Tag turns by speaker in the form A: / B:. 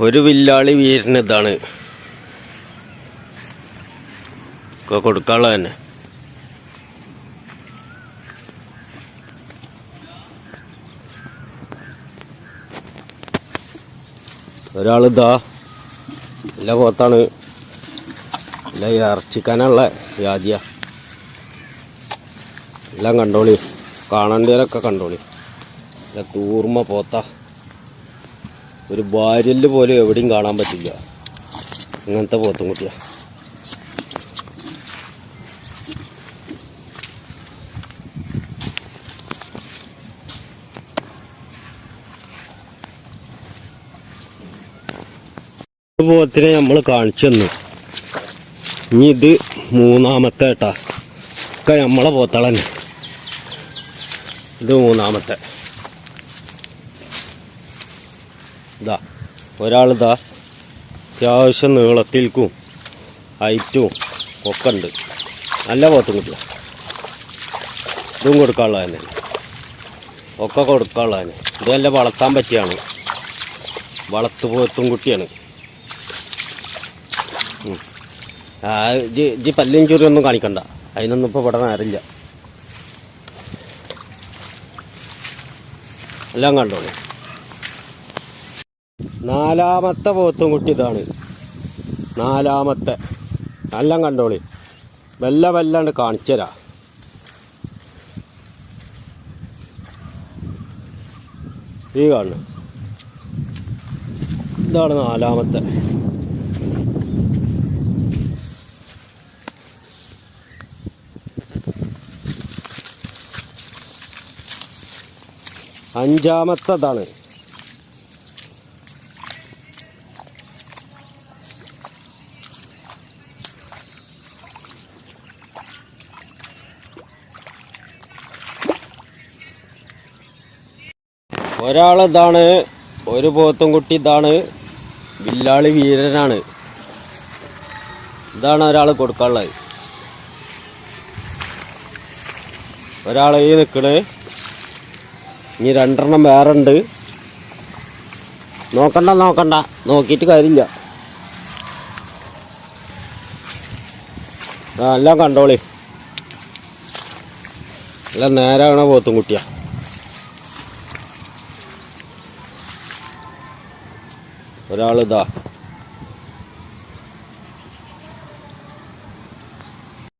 A: ഒരു വില്ലാളി വീരന് ഇതാണ്. ഒക്കെ കൊടുക്കാനുള്ള തന്നെ. ഒരാളിതാ എല്ലാ പോത്താണ്. എല്ലാം ഇറച്ചിക്കാനുള്ള വ്യാധിയ. എല്ലാം കണ്ടോളി. കാണേണ്ടവരൊക്കെ കണ്ടോളി. നല്ല തൂർമ്മ പോത്ത. ഒരു ഭാര്യൽ പോലും എവിടെയും കാണാൻ പറ്റില്ല. അങ്ങനത്തെ പോത്തും കുട്ടിയാ. ഒരു പോത്തിനെ നമ്മൾ കാണിച്ചു തന്നു. ഇനി ഇത് മൂന്നാമത്തെ ഏട്ടാ. ഒക്കെ നമ്മളെ പോത്തളന്നെ. ഇത് മൂന്നാമത്തെ. ഇതാ ഒരാളിതാ അത്യാവശ്യം നീളത്തിൽക്കും ഹൈറ്റും ഒക്കെ ഉണ്ട്. നല്ല പോത്തും കിട്ടില്ല. ഇതും കൊടുക്കാനുള്ള തന്നെ. ഒക്കെ കൊടുക്കാനുള്ള തന്നെ. ഇതെല്ലാം വളർത്താൻ പറ്റിയാണ്. വളർത്തു പോത്തും കുട്ടിയാണ്. ഇജി പല്ലും ചൊറിയൊന്നും കാണിക്കണ്ട. അതിനൊന്നും ഇപ്പോൾ ഇവിടെ നേരില്ല എല്ലാം കണ്ടോളൂ. നാലാമത്തെ പോത്തും കുട്ടി ഇതാണ്. നാലാമത്തെ. എല്ലാം കണ്ടോളി. വെല്ല വെല്ലാണ്ട് കാണിച്ചരാ. ഈ കാണുന്നു. ഇതാണ് നാലാമത്തെ. അഞ്ചാമത്തതാണ് ഒരാളിതാണ് ഒരു പോത്തും കുട്ടി ഇതാണ് വില്ലാളി വീരനാണ്. ഇതാണ് ഒരാൾ കൊടുക്കാനുള്ളത്. ഒരാൾ ഈ നിൽക്കണ് ഇനി രണ്ടെണ്ണം വേറെ ഉണ്ട് നോക്കണ്ട നോക്കണ്ട. നോക്കിയിട്ട് കാര്യമില്ല. ആ എല്ലാം കണ്ടോളി. എല്ലാം നേരാകണ പോത്തും കുട്ടിയാ. ഒരാളിതാ.